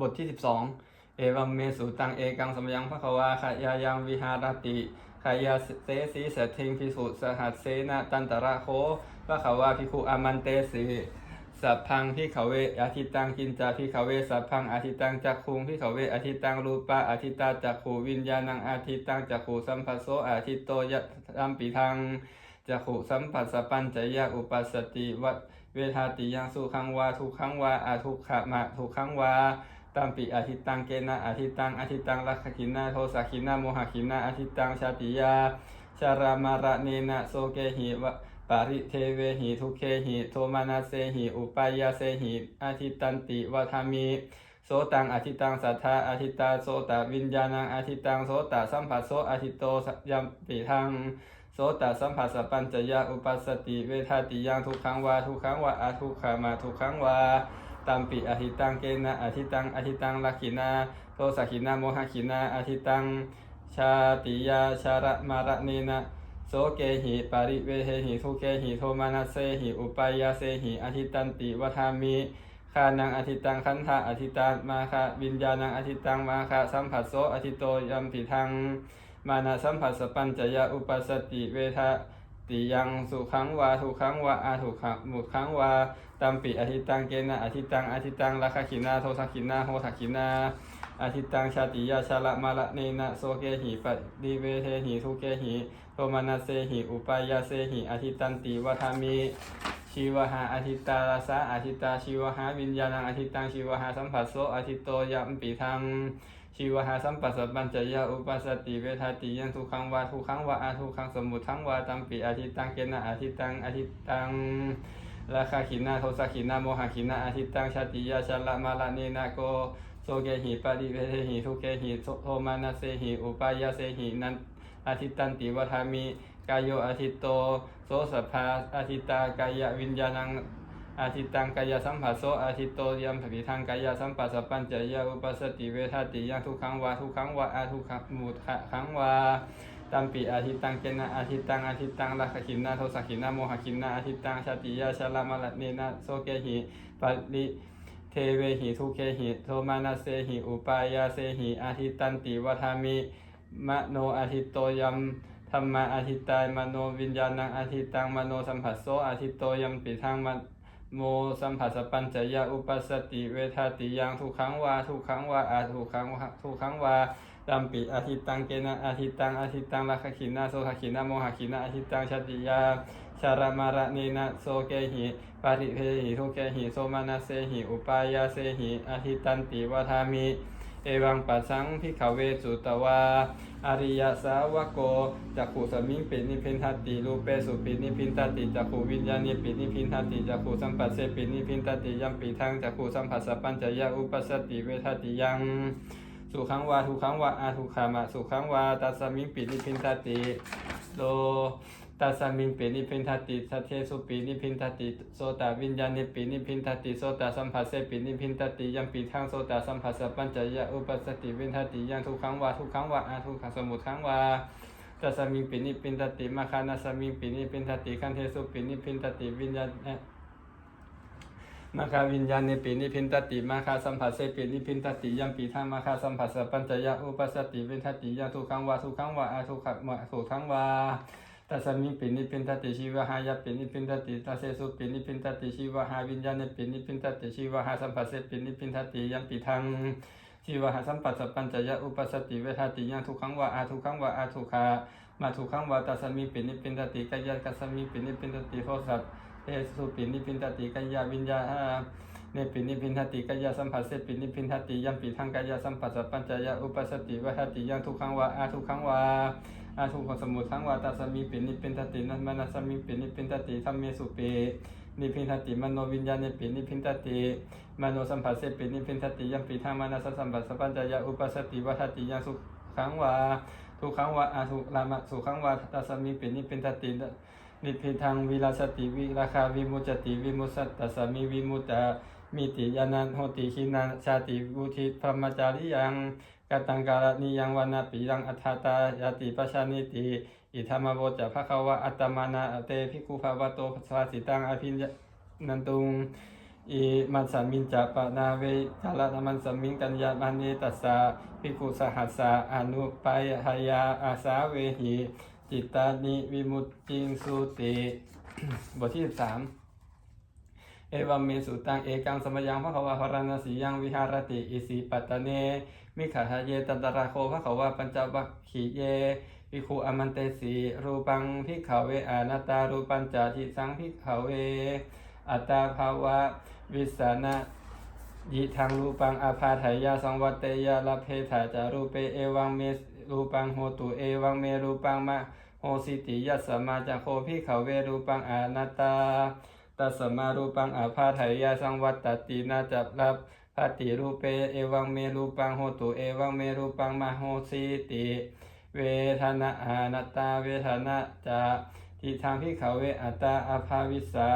บทที่ 12 เอวัมเมสุตังเอกังสมยังพระควาขายายังวิหารติขายาเสสีเสทิงพิสุสหัสเสนะตันตระโคพระควาพิคุอามันเตสีสัพพังพิขาเวอาทิตังกินจาพิขาเวสัพพังอาทิตังจักคุงพิขาเวอาทิตังรูปะอาทิตาจักขูวิญญาณังอาทิตังจักขูสัมปัสโสอาทิตโตยะตัมปิทังจักขูสัมปัสสปัญจยะอุปัสสติวัตเวทาติยังสุขังวาทุกขังวาอาทุกขมะทุกขังวา ตัมปิอาทิตังเกนะอาทิตังอาทิตังลักขินาโทสขินาโมหขินาอาทิตังชาติยาชารามาระเนนะโสเกหิวะปาริเทเวหิทุเคหิโทมานาเสหิอุปายาเสหิอาทิตันติวัฏามิโสตังอาทิตังสัทธาอาทิตาโสตวิญญาณังอาทิตังโสตสัมผัสโสอาทิโตยัมปิทังโสตสัมผัสสปัญจยาอุปัสสติเวทาติยังทุกขังวาทุกขังวาอาทุกขามาทุกขังวา ตัมปิอธิตังเกนะอธิตังอธิตังลักขินาโทสักขินาโมหขินาอธิตังชาติยาชาระมาระเนนะโสเกหิปาริเวเหิทุเกหิโทมานัสเซหิอุปายาเซหิอธิตันติวัามิคานังอธิตังคันธะอธิตามาคะวิญญาณังอธิตังมาคะสัมผัสโสอธิโตยัมปิทังมานะสัมผัสสปัญจยาอุปัสสติเวทะ ติยังสุขังวาทุขังวาอาทุขังมุขังวาตัมปิอธิตังเกนะอธิตังอธิตังลักขขินาโทสักขินาโหสักขินาอธิตังชาติยาชาละมาละเนนะโสเกหิปดิเวเทหิทุเกหิโทมานาเซหิอุปายาเซหิอธิตันติวัฏามิชีวหาอธิตาราสาอธิตาชีวหาวิญญาณังอธิตังชีวหาสัมผัสโสอธิโตยัมปิทัง ชีวหาสัมปัสสปัญจยาอุปัสสติเวทาติยังทุกขังวาทุกขังวาอาทุกขังสมุทังวาตัมปิอาทิตังเกนะอาทิตังอาทิตังราคาขินาโทสักขินาโมหขินาอาทิตังชาติยาชาละมาละเนนะโกโสเกหิปาริเวเทหิทุเกหิโทมานาเสหิอุปายาเสหินันอาทิตันติวัฏามิกายโยอาทิตโตโสสัพพาอาทิตากายวิญญาณัง อาทิตังกายสัมผัสโสอาทิตโตยมภิทังกายสัมปัสสปัญจยาอุปสสติเวทาติยังทุกขังวาทุกขังวาอาทุกขังมุทะขังวาตัมปิอาทิตังเกนะอาทิตังอาทิตังลักขขินนาโทสขินนาโมหขินนาอาทิตังชาติยาชาลามละเนนะโสเกหิปริเทเวหิทุเคหิโทมานาเสหิอุปายาเสหิอาทิตันติวัฏามิมโนอาทิตโตยมธรรมาอาทิตายมโนวิญญาณังอาทิตังมโนสัมผัสโสอาทิตโตยมปิทังม โมสัมผัสสปัญจยาอุปสติเวทาติยังทุกขังวาทุกขังวาอาทุกขังวาทุกขังวาตัมปิอาทิตังเกนะอาทิตังอาทิตังลักขินาโสขขินาโมหขินาอาทิตังชาติยาชารามาระเนนะโสเกหิปาริเพหิทุเกหิโสมานาเสหิอุปายาเสหิอาทิตันติวทามิ เอวังปัสสังพิขเวสุตวา อริยสาวกโกจักขุสมิงปินิพินทติรูเปสุปินิพินทติจักขุวิญญาณิปินิพินทติจักขุสัมปัสเสปินิพินทติยัมปิทังจักขุสัมผัสสะปัญจยะอุปสสติเวทติยังสุขังวาทุขังวาอาทุขามะสุขังวาตัสสมิงปินิพินทติโล ตัสมิงปินิพินทติสัทเทสุปินิพินทติโสตวิญญาณิปินิพินทติโสตสัมผัสเสปินิพินทติยัมปิทังโสตสัมผัสปัญจยะอุปสสติวินทติยังทุกขังวาทุกขังวาอาทุกขังสมุทังวาตัสมิงปินิพินทติมาคานาสมิงปินิพินทติคันเทสุปินิพินทติวิญญาณมาคาวิญญาณเนปินิพินทติมาคาสัมผัสเสปินิพินทติยัมปิทังมาคาสัมผัสสปัญจยะอุปสสติวินทติยังทุกขังวาทุกขังวาอาทุกขังวาทุกขังวา ตัสมิงปินิพินทติชีวหายาปินิพินทติตัสเสสุปินิพินทติชีวหาวิญญาณปินิพินทติชีวหาสัมปัสเสปินิพินทติยัมปิทังชีวหาสัมปัสสะปัญจยะอุปสติเวทาติยังทุกขังวะอาทุกขังวะอาทุกขามาทุกขังวะตัสมิงปินิพินทติกายะกัสมิงปินิพินทติโทสัตเอสุปินิพินทติกายะวิญญาณเนปินิพินทติกายะสัมผัสเสปินิพินทติยัมปิทังกายะสัมปัสสะปัญจยะอุปสสติเวทาติยังทุกขังวะอาทุกขังวะ อาทุกขสมุทังวาตาสมิปินิปินทตินัมนาสมิปินิปินทติธรรมเมสุเปนิพินทติมโนวิญญาณปินิพินทติมโนสัมผัสเสปินิพินทติยัมปิทังมานาสสัมปัสสปัญจยาอุปสติวัฏติยังสุขังวาทุกขังวาอาทุลามะสุขังวาตาสมิปินิปินทตินิพิทังวิลาสติวิราคาวิมุจติวิมุสัตตสมิวิมุตตา มิติยานันโหติขินันชาติวุธิพรหมจาริยังกตังการณิยังวานาปิยังอัฏฐาตายาติปชานิติอิธรรมโวจะภะคะวะอัตมานาเตภิกขุภาวะโตภาสิตังอภิญนันตุงอิมัสสมินจะปะนาเวกาลนามันสมิงกัญญามานีตัสสะภิกขุสหัสสะอนุปายหายาอาสาเวหิจิตตานิวิมุตติงสุติ บทที่13 เอวัมเมสุตังเอกังสมยังพระขวาหรณสียังวิหารติอิสิปัตตเนมิขาทะเยตันตระโคพระขวาปัญจวัคคีเยภิกขุอมันเตสีรูปังพิกขเวอานาตารูปัญจทิสังพิกขเว อัตตาภาวะวิสานะยิทังรูปังอาภาไถยาสังวัตเตยาลเพถาจารูเปเอวังเมรูปังโหตุเอวังเมรูปังมะโหสิติยัสมาจาโคพิขาเวรูปังอานาตา ตัสมารูปังอาภาไถยาสังวัตตตินาจับรับปฏิรูปเปเอวังเมรูปังโหตุเอวังเมรูปังมะโหสิติเวทนาอานาตาเวทนาจะทิทางพิขาเวอัตตาอาภาวิสา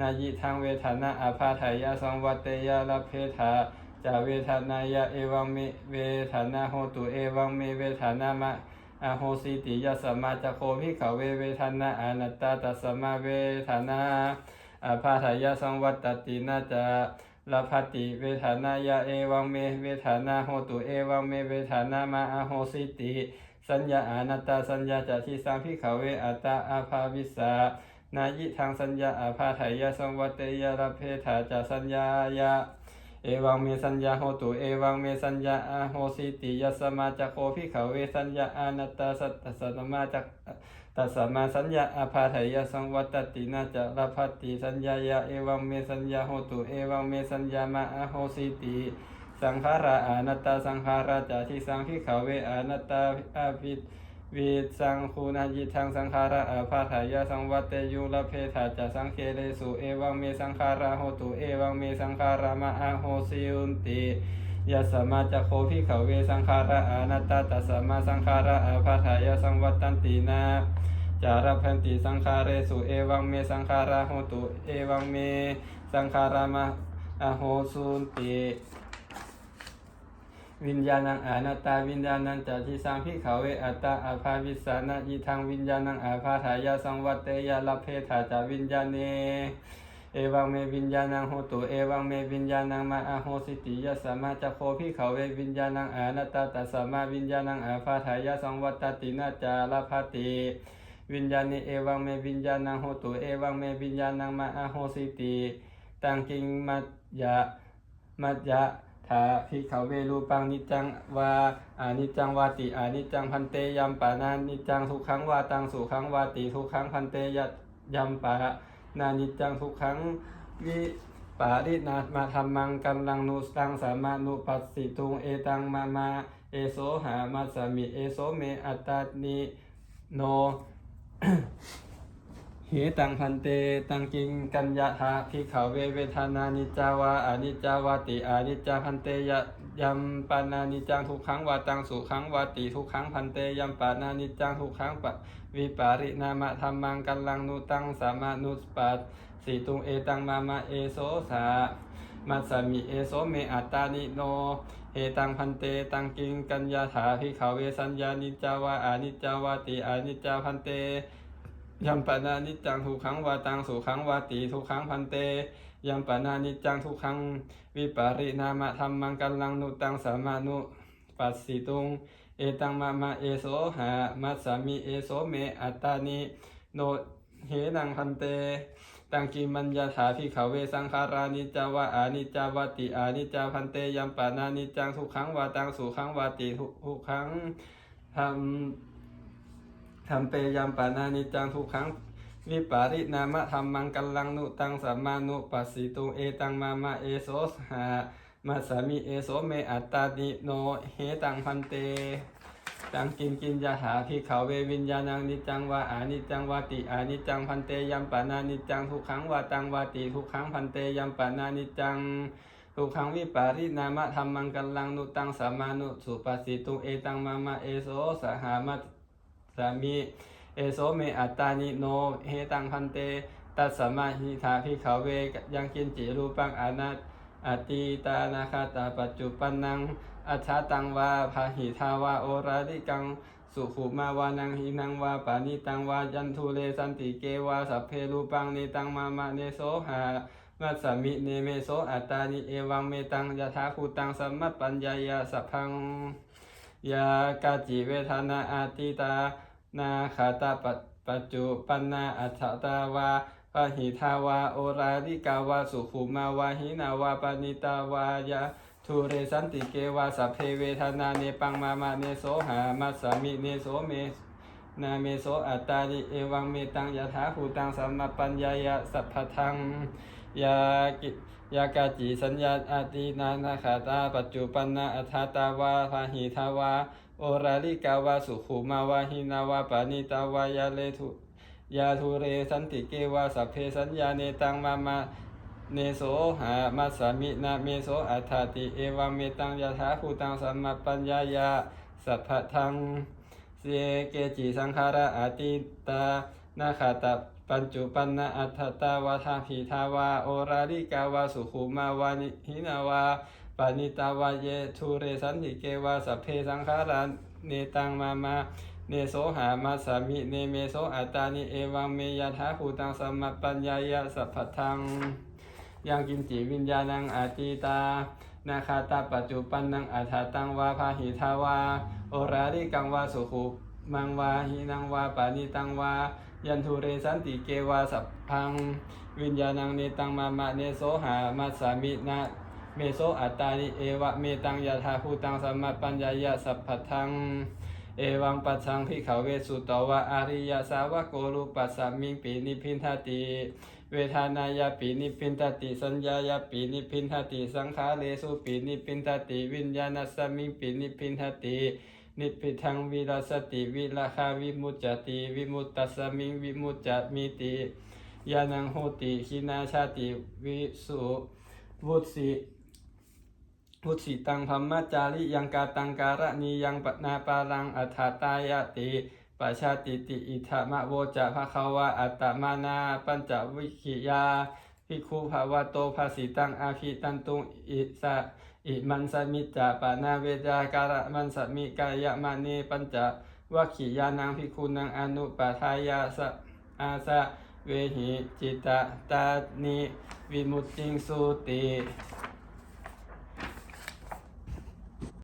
นายิทางเวทนาอาภาทายาสังวัตเตยาลเพธาจาเวทนายาเอวังเมเวทนาโหตุเอวังเมเวทนามะอาโหสิติยสสมาจโคพิขาเวเวทนาอานัตตาตัสสมาเวทนา อภาทายาสังวัตตินาจะลาภติเวทนายาเอวังเมเวทนาโหตุเอวังเมเวทนามาอโหสิติสัญญาอนัตตาสัญญาจะที่สังพิขเวอัตตาอาภาวิสานายิทางสัญญาอาภาไถยสังวัตเตยรเพถาจาสัญญายาเอวังเมสัญญาโหตุเอวังเมสัญญาอาโหสิติยัสสมาจักโคพิขเวสัญญาอนัตตาสัตตสัตมาจัก ตัสมาสัญญาอาภาไถยสังวัตตินาจะรพัตติสัญญายาเอวังเมสัญญาโหตุเอวังเมสัญญามาอโหสิติสังขาราอนัตตาสังขาราจาทิสังพิขาเวอนัตตาอาภิวิสังคูนายิทังสังขาระอาภาทายาสังวัตเตยุลเพธาจะสังเคเลสุเอวังเมสังขาราโหตุเอวังเมสังขารามาอาโหสิยุนติ ยัสมาจะโคพิขเวสังขาระอานัตตาตัสมาสังขาระอาภาทายาสังวัตตันตินาจารพันติสังขาเรสุเอวังเมสังขาราโหตุเอวังเมสังขารามาอโหสุนติวิญญาณังอานาตตาวิญญาณังจัตติสังพิขาเวอัตตาอาภาวิสานะยิทังวิญญาณังอาภาทายาสังวัตเตยาลเพธาจาวิญญาเน เอวังเมวิญญาณังโหตุเอวังเมวิญญาณังมาอาโหสิติยัสสมมาจะโคพิเขาเววิญญาณังอานาตตาตัสสมาวิญญาณังอาภาทายาสังวัตตินาจาลภติวิญญาณิเอวังเมวิญญาณังโหตุเอวังเมวิญญาณังมาอาโหสิติตังกิงมัจยะมัจยะทาภิกขเวรูปังนิจังวาอานิจังวาติอานิจังพันเตยัมปานานิจังทุกขังวาตังสุขังวาติทุกขังพันเตยยัมปา นานิจังทุกขังวิปารินามาธรรมังกัลังนุสังสามานุปัสสิตุงเอตังมามาเอโสหามาสมิเอโสเมอัตตานิโน เหตังพันเตตังกิงกัญญาธาภิกขเวเวทานานิจาวาอานิจาวาติอานิจาพันเตยยัมปานานิจังทุกขังวาตังสุขังวาติทุกขังพันเตยัมปานานิจังทุกขังปะวิปารินามะธรรมังกัลลังนุตังสามานุสปัสสีตุงเอตังมามาเอโสสามัสสมิเอโสเมอัตตานิโนเฮตังพันเตตังกิงกัญญาถาภิกขเวสัญญานิจาวาอานิจาวาติอานิจจาพันเต ยัมปนานิจจังทุกขังวาตังสุขังวาติทุกขังพันเต ยัมปนานิจจังทุกขังวิปารินามะธรรมังกัลลังนุตังสามานุปัสสิตุง เอตังมามาเอโสหามัสสามิเอโสเมอัตตานิโนเหนังพันเต ตังกิมัญญาถาภิขเวสังขารานิจจาวะอานิจจาวาติอานิจจาพันเตยัมปานานิจจังทุกขังวาตังสุขังวาติทุกขัง ธรรมทำเปยามปานานิจังทุกขังวิปารินามะธรรมังกัลลังนุตังสัมมานุปัสสิตุเอตังมามาเอโสหามาสามิเอโสเมอัตตานิโนเฮตังพันเตตังกินกินยาหาภิกขเววิญญาณังนิจังวาอานิจังวาติอานิจังพันเตยัมปานานิจังทุกขังวาตังวาติทุกขังพันเตยัมปานานิจังทุกขังวิปารินามะธรรมังกัลลังนุตังสัมมานุสุปัสสิตุเอตังมามาเอโสสหามา สามีเอโสเมอัตตานิโนเฮตังพันเตตัสสมาหิทาภิกขเวยังกินจิรูปังอนัตอติตานาคาตาปัจจุปันนังอัชาตังวาภาหิทาวาโอราลิกังสุขุมาวานังหินังวาปานิตังวายันทุเลสันติเกวาสัพเพรูปังเนตังมามาเนโสหามัสมิเนเมโสอัตตานิเอวังเมตังยถาภูตังสัมมัปปัญญายาสัพพังยากาจิเวทนาอาติตา นาขาตาปัจจุปันนาอัฏฐตาวาปะหิทาวาโอราลิกาวาสุขุมาวาหินาวาปณิตาวายาทุเรสันติเกวาสัพเพเวทนาเนปังมามาเนโสหามัสสมิเนโสเมนาเมโสอัตตานิเอวังเมตังยถาภูตังสัมมาปัญญายะสัพพทังยากิยากาจิสัญญาอาตินานาคาตาปัจจุปันนาอัฏฐตาวาพาหิทาวา โอราลิกาวาสุขุมาวาหินาวาปานิตาวายาเลทุยาทุเรสันติเกวาสัพเพสัญญาเนตังมามาเนโสหามัสสมินาเมโสอัฏฐติเอวังเมตังยถาภูตังสัมมาปัญญายะสัพพทังเสเกจิสังขาระอาติตานาคาตาปัญจุปันนาอัฏฐตาวาทาภีทาวาโอราลิกาวาสุขุมาวานิหินาวา ปานิตาวาเยทุเรสันติเกวาสัพเพสังขาราเนตังมามาเนโสหามาสามิเนเมโสอัตานิเอวังเมยะทาภูตังสมปัญญายะสัพพทังยังกินจิวิญญาณังอาติตานาคาตาปัจจุปันนังอัฏฐตังวาพาหิทาวาโอราริกังวาสุขุมังวาหินังวาปานิตังวายันทุเรสันติเกวาสัพพัง วิญญาณังเนตังมามาเนโสหามัสสามินะ เมโสอัตตานิเอวะเมตังยาธาภูตังสัมมาปัญญายะสัพพทังเอวังปัจฉังพิขเวสุตวะอาริยสาวกโกรุปัสสมิงปีนิพินทติ เวทานายาปีนิพินทติสัญญายาปีนิพินทติสังขาเรสุปีนิพินทติวิญญาณสมิงปีนิพินทตินิพพิทังวิรัสติวิราคาวิมุจจติวิมุตตสสมิงวิมุจจมิติยานังโหติขินาชาติวิสุวุตสิ วุตสิตังธรรมจาริยังกาตังการะนียังปนาปารังอัฏฐตายาติปัชาติติอิทะมะโวจะภะคะวะอัตตมานาปัญจวิคิยาภิกขุภาวะโตภาสิตังอาคิตันตุงอิสะอิมันสมิจาปานาเวจาการะมันสมิกายะมะเนปัญจวัคคียานังภิกขุนังอนุปทายาสะอาสะเวหิจิตาตานิวิมุตติงสุติ